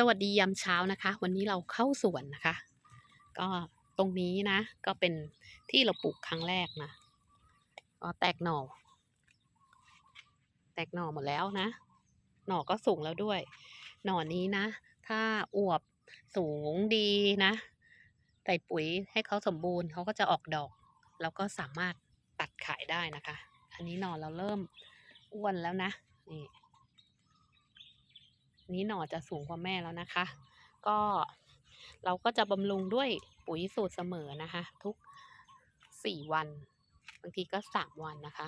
สวัสดียามเช้านะคะ วันนี้เราเข้าสวนนะคะ ก็ตรงนี้นะ ก็เป็นที่เราปลูกครั้งแรกนะก็แตกหน่อ แตกหน่อหมดแล้วนะ หน่อก็สูงแล้วด้วย หน่อนี้นะ ถ้าอวบสูงดีนะใส่ปุ๋ยให้เขาสมบูรณ์เขาก็จะออกดอก แล้วก็สามารถตัดขายได้นะคะ อันนี้หน่อเราเริ่มอ้วนแล้วนะนี่ นี้หน่อจะสูงกว่าแม่แล้วนะคะ ก็เราก็จะบำรุงด้วยปุ๋ยสูตรเสมอนะคะ ทุกสี่วันบางทีก็สามวันนะคะ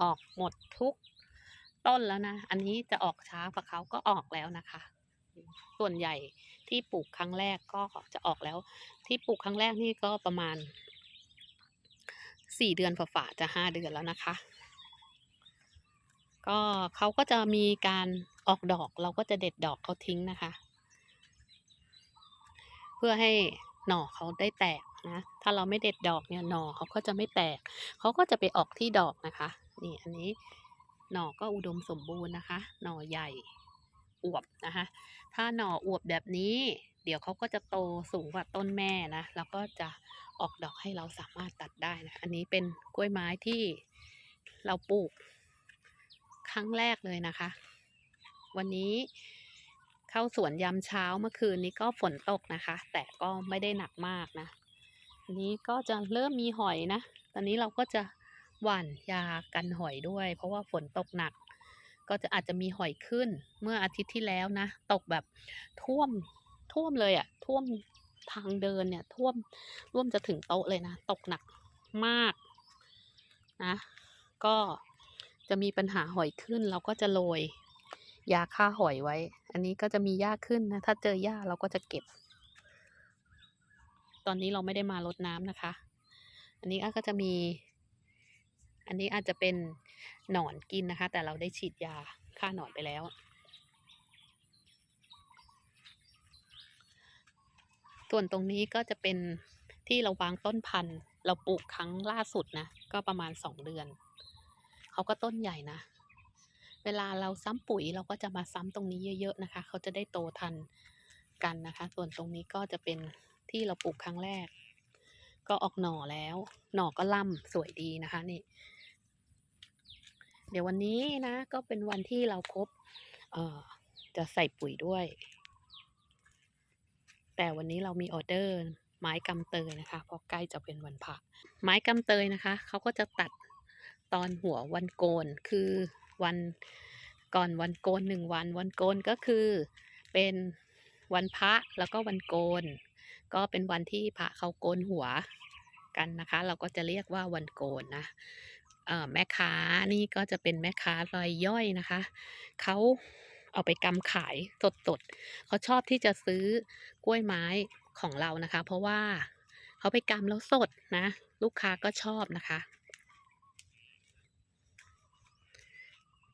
ออกหมดทุกต้นแล้วนะ อันนี้จะออกช้ากว่าเขาก็ออกแล้วนะคะ ส่วนใหญ่ที่ปลูกครั้งแรกก็จะออกแล้ว ที่ปลูกครั้งแรกนี่ก็ประมาณสี่เดือนฝ่าๆจะห้าเดือนแล้วนะคะ ก็เขาก็จะมีการออกดอกเราก็จะเด็ดดอกเขาทิ้งนะคะ เพื่อให้หน่อเขาได้แตกนะถ้าเราไม่เด็ดดอกเนี่ยหน่อเขาก็จะไม่แตก เขาก็จะไปออกที่ดอกนะคะ นี่อันนี้หน่อก็อุดมสมบูรณ์นะคะ หน่อใหญ่อวบนะคะ ถ้าหน่ออวบแบบนี้ เดี๋ยวเขาก็จะโตสูงกว่าต้นแม่นะแล้วก็จะออกดอกให้เราสามารถตัดได้นะ อันนี้เป็นกล้วยไม้ที่เราปลูก ครั้งแรกเลยนะคะ วันนี้เข้าสวนยามเช้าเมื่อคืนนี้ก็ฝนตกนะคะ แต่ก็ไม่ได้หนักมากนะนนี้ก็จะเริ่มมีหอยนะ ตอนนี้เราก็จะหว่านยากันหอยด้วย เพราะว่าฝนตกหนัก ก็จะอาจจะมีหอยขึ้น เมื่ออาทิตย์ที่แล้วนะ ตกแบบท่วมท่วมเลยอะ่ะท่วมทางเดินเนี่ยท่วมร่วมจะถึงโต๊ะเลยนะ ตกหนักมากนะ ก็ จะมีปัญหาหอยขึ้นเราก็จะโรยยาฆ่าหอยไว้ อันนี้ก็จะมีหญ้าขึ้นนะ ถ้าเจอหญ้าเราก็จะเก็บ ตอนนี้เราไม่ได้มารดน้ำนะคะ อันนี้ก็จะมี อันนี้อาจจะเป็นหนอนกินนะคะ แต่เราได้ฉีดยาฆ่าหนอนไปแล้ว ส่วนตรงนี้ก็จะเป็นที่เราวางต้นพันธุ์ เราปลูกครั้งล่าสุดนะ ก็ประมาณสองเดือน เขาก็ต้นใหญ่นะ เวลาเราซ้ำปุ๋ยเราก็จะมาซ้ำตรงนี้เยอะๆนะคะ เขาจะได้โตทันกันนะคะ ส่วนตรงนี้ก็จะเป็นที่เราปลูกครั้งแรก ก็ออกหน่อแล้ว หน่อก็ล่ำสวยดีนะคะนี่ เดี๋ยววันนี้นะ ก็เป็นวันที่เราครบเอ่อจะใส่ปุ๋ยด้วย แต่วันนี้เรามีออเดอร์ไม้กำเตยนะคะ เพราะใกล้จะเป็นวันพระไม้กำเตยนะคะ เขาก็จะตัด ตอนหัววันโกนคือวันก่อนวันโกนหนึ่งวันวันโกนก็คือเป็นวันพระแล้วก็วันโกน ก็เป็นวันที่พระเขาโกนหัวกันนะคะ เราก็จะเรียกว่าวันโกนนะแม่ค้านี่ก็จะเป็นแม่ค้ารายย่อยนะคะ เขาเอาไปกำขายสดๆเขาชอบที่จะซื้อกล้วยไม้ของเรานะคะ เพราะว่าเขาไปกำแล้วสดนะ ลูกค้าก็ชอบนะคะ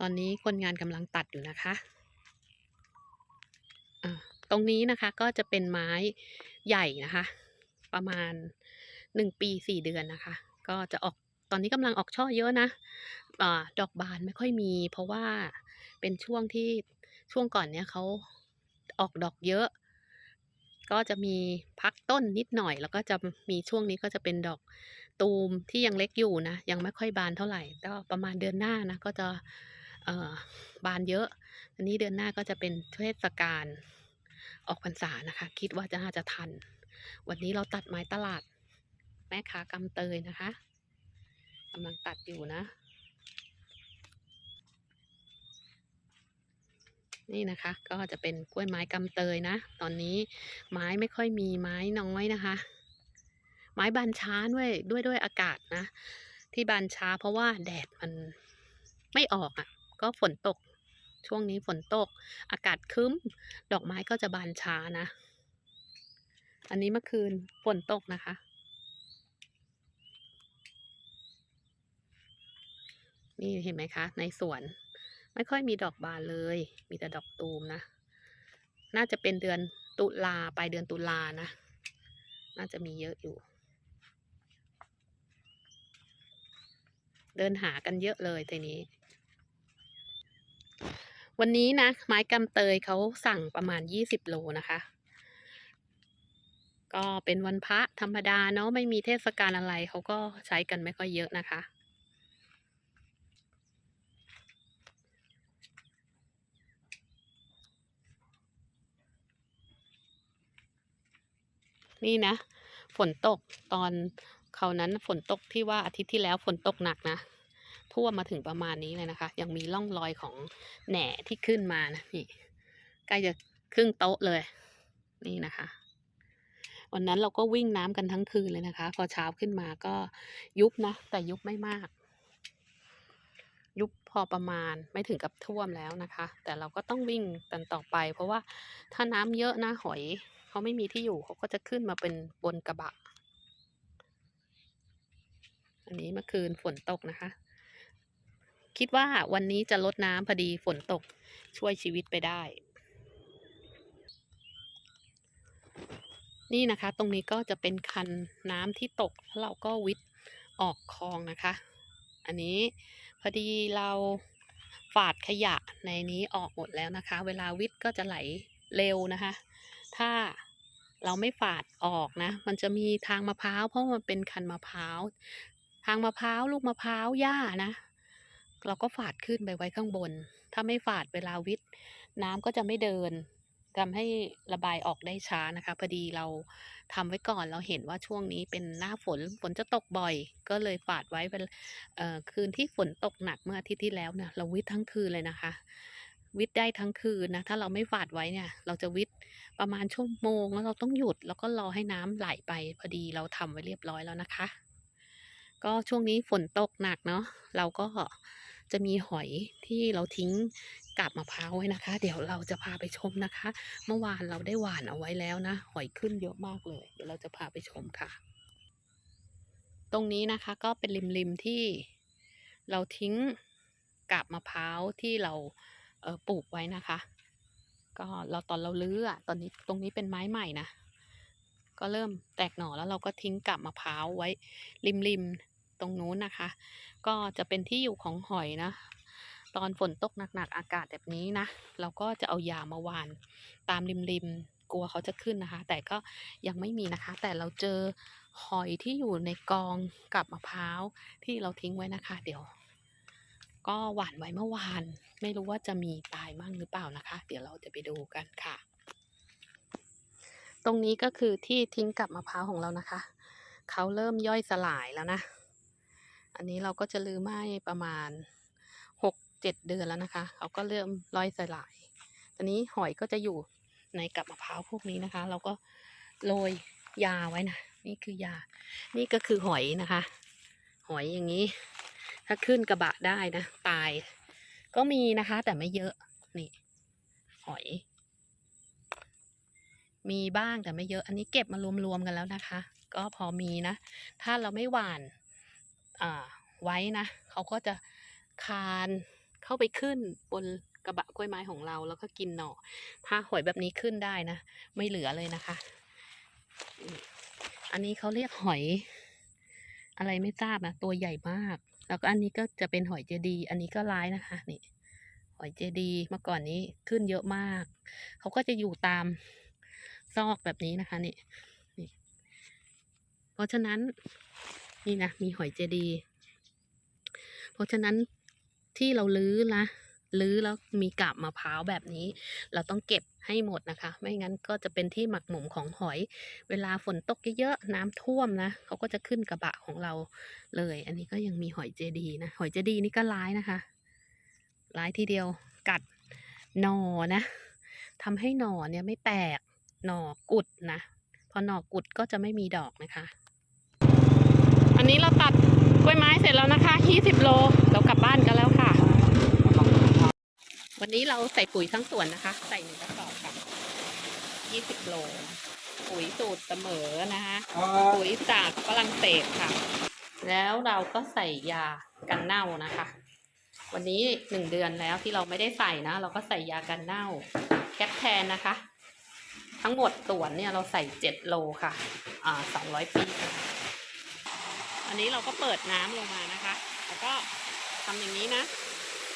ตอนนี้คนงานกำลังตัดอยู่นะคะอ่าตรงนี้นะคะก็จะเป็นไม้ใหญ่นะคะ ประมาณหนึ่งปีสี่เดือนนะคะ ก็จะออกตอนนี้กำลังออกช่อเยอะนะอาดอกบานไม่ค่อยมี เพราะว่าเป็นช่วงที่ช่วงก่อนเนี้ยเขาออกดอกเยอะ ก็จะมีพักต้นนิดหน่อย แล้วก็จะมีช่วงนี้ก็จะเป็นดอกตูมที่ยังเล็กอยู่นะ ยังไม่ค่อยบานเท่าไหร่ก็ประมาณเดือนหน้านะ ก็จะ บานเยอะ อันนี้เดือนหน้าก็จะเป็นเทศกาลออกพรรษานะคะ คิดว่าจะน่าจะทัน วันนี้เราตัดไม้ตลาด แม่ค้ากำเตยนะคะกำลังตัดอยู่นะ นี่นะคะก็จะเป็นกล้วยไม้กำเตยนะ ตอนนี้ไม้ไม่ค่อยมีไม้น้อยนะคะ ไม้บานช้าด้วยด้วยด้วยอากาศนะ ที่บานช้าเพราะว่าแดดมันไม่ออกอะ่ะ ก็ฝนตก ช่วงนี้ฝนตก อากาศคึ้ม ดอกไม้ก็จะบานช้านะ อันนี้เมื่อคืนฝนตกนะคะ นี่เห็นไหมคะ ในสวน ไม่ค่อยมีดอกบานเลย มีแต่ดอกตูมนะ น่าจะเป็นเดือนตุลาปลายเดือนตุลานะ น่าจะมีเยอะอยู่เดินหากันเยอะเลยทีนี้ วันนี้นะ ไม้กำเตยเขาสั่งประมาณยี่สิบโลนะคะ ก็เป็นวันพระธรรมดาเนาะไม่มีเทศกาลอะไรเขาก็ใช้กันไม่ค่อยเยอะนะคะ นี่นะ ฝนตกตอนเขาวนั้นฝนตกที่ว่าอาทิตย์ที่แล้วฝนตกหนักนะ ท่วมมาถึงประมาณนี้เลยนะคะ ยังมีร่องรอยของแหน่ที่ขึ้นมานะนี่ใกล้จะครึ่งโต๊ะเลย นี่นะคะ วันนั้นเราก็วิ่งน้ำกันทั้งคืนเลยนะคะ พอเช้าขึ้นมาก็ยุบนะ แต่ยุบไม่มาก ยุบพอประมาณไม่ถึงกับท่วมแล้วนะคะ แต่เราก็ต้องวิ่งกันต่อไป เพราะว่าถ้าน้ำเยอะนะหอยเขาไม่มีที่อยู่เขาก็จะขึ้นมาเป็นบนกระบะ อันนี้เมื่อคืนฝนตกนะคะ คิดว่าวันนี้จะลดน้ำพอดีฝนตกช่วยชีวิตไปได้ นี่นะคะ ตรงนี้ก็จะเป็นคันน้ำที่ตกแล้วเราก็วิทย์ออกคลองนะคะ อันนี้พอดีเราฝาดขยะในนี้ออกหมดแล้วนะคะ เวลาวิทย์ก็จะไหลเร็วนะคะ ถ้าเราไม่ฝาดออกนะ มันจะมีทางมะพร้าวเพราะมันเป็นคันมะพร้าว ทางมะพร้าวลูกมะพร้าวหญ้านะ เราก็ฝาดขึ้นไปไว้ข้างบน ถ้าไม่ฝาดเวลาวิทย์น้ำก็จะไม่เดินทำให้ระบายออกได้ช้านะคะ พอดีเราทำไว้ก่อนเราเห็นว่าช่วงนี้เป็นหน้าฝนฝนจะตกบ่อย ก็เลยฝาดไว้เป็นคืนที่ฝนตกหนักเมื่ออาทิตย์ที่แล้วเนี่ยเราวิทย์ทั้งคืนเลยนะคะ วิทย์ได้ทั้งคืนนะถ้าเราไม่ฝาดไว้เนี่ย เราจะวิทย์ประมาณชั่วโมงแล้วเราต้องหยุดแล้วก็รอให้น้ำไหลไป พอดีเราทำไว้เรียบร้อยแล้วนะคะ ก็ช่วงนี้ฝนตกหนักเนาะเราก็ จะมีหอยที่เราทิ้งกาบมะพร้าวไว้นะคะ เดี๋ยวเราจะพาไปชมนะคะ เมื่อวานเราได้หว่านเอาไว้แล้วนะ หอยขึ้นเยอะมากเลย เดี๋ยวเราจะพาไปชมค่ะ ตรงนี้นะคะก็เป็นริมริมที่เราทิ้งกาบมะพร้าวที่เราเออปลูกไว้นะคะ ก็เราตอนเราลื้อตอนนี้ตรงนี้เป็นไม้ใหม่นะก็เริ่มแตกหน่อแล้วเราก็ทิ้งกาบมะพร้าวไว้ริมริม ตรงนู้นนะคะ ก็จะเป็นที่อยู่ของหอยนะ ตอนฝนตกหนักๆอากาศแบบนี้นะ เราก็จะเอายามาหวาน ตามริมๆกลัวเขาจะขึ้นนะคะ แต่ก็ยังไม่มีนะคะ แต่เราเจอหอยที่อยู่ในกองกับมะพร้าวที่เราทิ้งไว้นะคะ เดี๋ยว ก็หวานไว้เมื่อวาน ไม่รู้ว่าจะมีตายมั่งหรือเปล่านะคะ เดี๋ยวเราจะไปดูกันค่ะ ตรงนี้ก็คือที่ทิ้งกับมะพร้าวของเรานะคะ เขาเริ่มย่อยสลายแล้วนะ อันนี้เราก็จะลืมไหม้ประมาณหกเจ็ดเดือนแล้วนะคะ เขาก็เริ่มย่อยสลาย ตอนนี้หอยก็จะอยู่ในกับมะพร้าวพวกนี้นะคะ เราก็โรยยาไว้นะ นี่คือยา นี่ก็คือหอยนะคะ หอยอย่างนี้ ถ้าขึ้นกระบะได้นะ ตาย ก็มีนะคะ แต่ไม่เยอะ นี่ หอย มีบ้างแต่ไม่เยอะ อันนี้เก็บมารวมๆกันแล้วนะคะ ก็พอมีนะ ถ้าเราไม่หวาน ไว้นะเขาก็จะคานเข้าไปขึ้นบนกระบะกล้วยไม้ของเราแล้วก็กินหน่อ ถ้าหอยแบบนี้ขึ้นได้นะ ไม่เหลือเลยนะคะ อันนี้เขาเรียกหอย อะไรไม่ทราบนะตัวใหญ่มาก แล้วก็อันนี้ก็จะเป็นหอยเจดี อันนี้ก็ร้ายนะคะนี่หอยเจดีเมื่อก่อนนี้ขึ้นเยอะมาก เขาก็จะอยู่ตามซอกแบบนี้นะคะนี่นี่ เพราะฉะนั้น นี่นะมีหอยเจดี เพราะฉะนั้นที่เราลื้อนะลื้อแล้วมีกาบมะพร้าวแบบนี้ เราต้องเก็บให้หมดนะคะ ไม่งั้นก็จะเป็นที่หมักหมมของหอย เวลาฝนตกเยอะๆน้ำท่วมนะเขาก็จะขึ้นกระบะของเราเลย อันนี้ก็ยังมีหอยเจดีนะหอยเจดีนี่ก็ร้ายนะคะร้ายทีเดียวกัดหนอนะทำให้หนอเนี่ยไม่แตกหนอกุดนะพอหนอกุดก็จะไม่มีดอกนะคะ อันนี้เราตัดกล้วยไม้เสร็จแล้วนะคะ20โล เรากลับบ้านกันแล้วค่ะ วันนี้เราใส่ปุ๋ยทั้งสวนนะคะ ใส่หนึ่งกระสอบค่ะ20 โล ปุ๋ยสูตรเสมอนะคะ ปุ๋ยจากฝรั่งเศสค่ะ แล้วเราก็ใส่ยากันเน่านะคะ วันนี้หนึ่งเดือนแล้วที่เราไม่ได้ใส่นะ เราก็ใส่ยากันเน่าแคปแทนนะคะ ทั้งหมดสวนเนี่ยเราใส่เจ็ดโลค่ะ อ่าสองร้อยปีค่ะ อันนี้เราก็เปิดน้ำลงมานะคะ แล้วก็ทำอย่างนี้นะ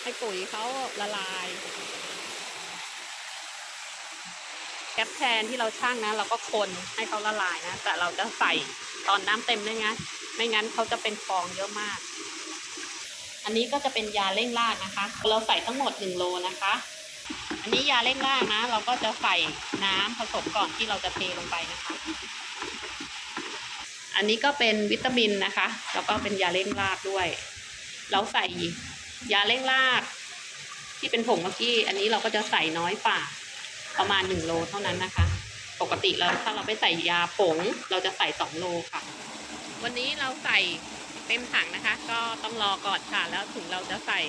ให้ปุ๋ยเขาละลาย แคปแทนที่เราช่างนะ เราก็คนให้เขาละลายนะ แต่เราจะใส่ตอนน้ำเต็มด้วยนะไม่งั้นเขาจะเป็นฟองเยอะมาก อันนี้ก็จะเป็นยาเร่งรากนะคะ เราใส่ทั้งหมด1โลนะคะ อันนี้ยาเร่งรากนะ เราก็จะใส่น้ำผสมก่อนที่เราจะเทลงไปนะคะ อันนี้ก็เป็นวิตามินนะคะ แล้วก็เป็นยาเร่งรากด้วย เราใส่ยาเร่งราก ที่เป็นผงเมื่อกี้ อันนี้เราก็จะใส่น้อยฝ่าประมาณ1โลเท่านั้นนะคะ ปกติเราถ้าเราไปใส่ยาผง เราจะใส่2โลค่ะ วันนี้เราใส่เต็มถังนะคะ ก็ต้องรอก่อนค่ะแล้วถึงเราจะใส่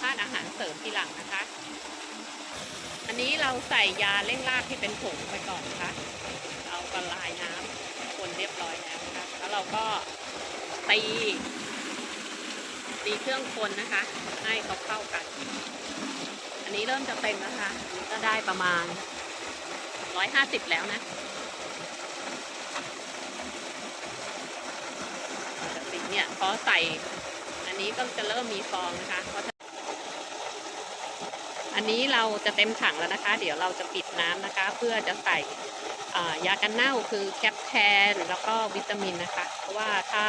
ธาตุอาหารเสริมทีหลังนะคะ อันนี้เราใส่ยาเร่งรากที่เป็นผงไปก่อนนะคะ เอาละลายน้ำคนเรียบร้อยแล้ว เราก็ตี ตีเครื่องคนนะคะ ให้เขาเข้ากัน อันนี้เริ่มจะเต็มแล้วค่ะอันนี้ก็ได้ประมาณร้อยห้าสิบแล้วนะติเนี่ยพอใส่ อันนี้ก็จะเริ่มมีฟองนะคะเพราะอันนี้เราจะเต็มถังแล้วนะคะ เดี๋ยวเราจะปิดน้ำนะคะ เพื่อจะใส่ ยากันเน่าคือแคปแทนแล้วก็วิตามินนะคะ เพราะว่าถ้า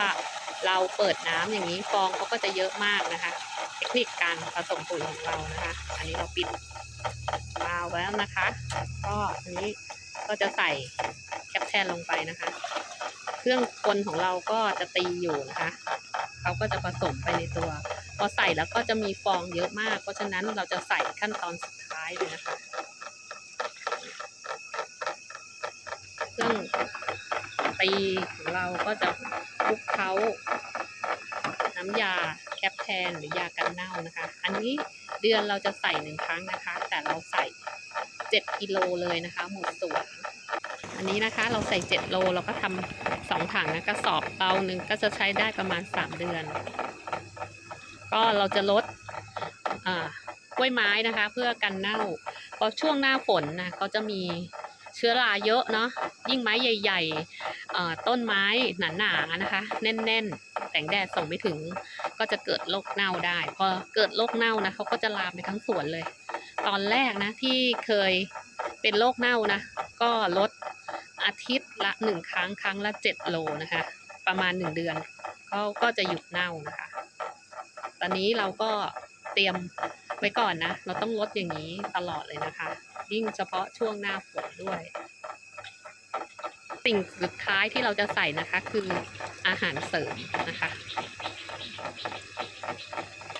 เราเปิดน้ำอย่างนี้ฟองเขาก็จะเยอะมากนะคะ เทคนิคการผสมปุ๋ยของเรานะคะ อันนี้เราปิดวาล์วแล้วนะคะ ก็อันนี้ก็จะใส่แคปแทนลงไปนะคะ เครื่องคนของเราก็จะตีอยู่นะคะเขาก็จะผสมไปในตัว พอใส่แล้วก็จะมีฟองเยอะมาก เพราะฉะนั้นเราจะใส่ขั้นตอนสุดท้ายเลยนะคะ เครื่งตีของเราก็จะคลุกเคล้าน้ำยาแคปแทนหรือยากันเน่านะคะ อันนี้เดือนเราจะใส่หนึ่งครั้งนะคะ แต่เราใส่เจ็ดกิโลเลยนะคะหมดสวนอันนี้นะคะเราใส่เจ็ดโลเราก็ทำสองถังนะกระสอบเตาหนึ่งก็จะใช้ได้ประมาณสามเดือน ก็เราจะลดอ่ากล้วยไม้นะคะ เพื่อกันเน่าเพราะช่วงหน้าฝนนะเขาจะมี เชื้อราเยอะเนาะยิ่งไม้ใหญ่ๆต้นไม้หนาๆนะคะ แน่นๆแสงแดดส่งไม่ถึง ก็จะเกิดโรคเน่าได้ พอเกิดโรคเน่านะเขาก็จะลามไปทั้งสวนเลย ตอนแรกนะที่เคยเป็นโรคเน่านะ ก็ลดอาทิตย์ละหนึ่งครั้งครั้งละเจ็ดโลนะคะ ประมาณหนึ่งเดือนเขาก็จะหยุดเน่านะคะ ตอนนี้เราก็เตรียมไว้ก่อนนะ เราต้องลดอย่างนี้ตลอดเลยนะคะ ยิ่งเฉพาะช่วงหน้าฝน ด้วย สิ่งสุดท้ายที่เราจะใส่นะคะ คืออาหารเสริมนะคะ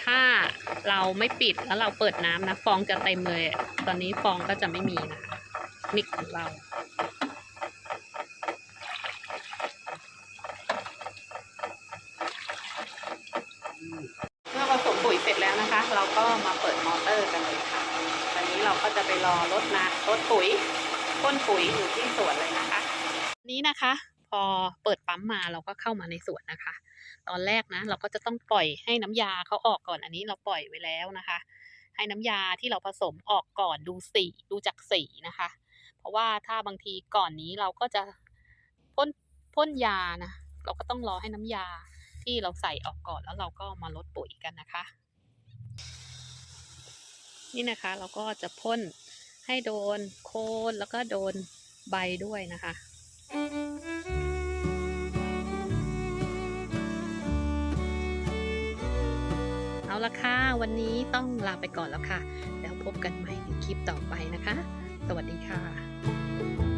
ถ้าเราไม่ปิดแล้วเราเปิดน้ำนะ ฟองจะเต็มเลยอะตอนนี้ฟองก็จะไม่มีนะคะมิกของเราเมื่อผสมปุ๋ยเสร็จแล้วนะคะ เราก็มาเปิดมอเตอร์กันเลยค่ะตอนนี้เราก็จะไปรอรถนะรถปุ๋ย พ่นปุ๋ยอยู่ที่สวนเลยนะคะ นี้นะคะ พอเปิดปั๊มมาเราก็เข้ามาในสวนนะคะ ตอนแรกนะ เราก็จะต้องปล่อยให้น้ำยาเขาออกก่อนอันนี้เราปล่อยไว้แล้วนะคะ ให้น้ำยาที่เราผสมออกก่อนดูสีดูจากสีนะคะ เพราะว่าถ้าบางทีก่อนนี้เราก็จะพ่นพ่นยานะเราก็ต้องรอให้น้ำยาที่เราใส่ออกก่อนแล้วเราก็มาลดปุ๋ยกันนะคะ นี่นะคะเราก็จะพ่น ให้โดนโคนแล้วก็โดนใบด้วยนะคะเอาละค่ะ วันนี้ต้องลาไปก่อนแล้วค่ะ แล้วพบกันใหม่ในคลิปต่อไปนะคะ สวัสดีค่ะ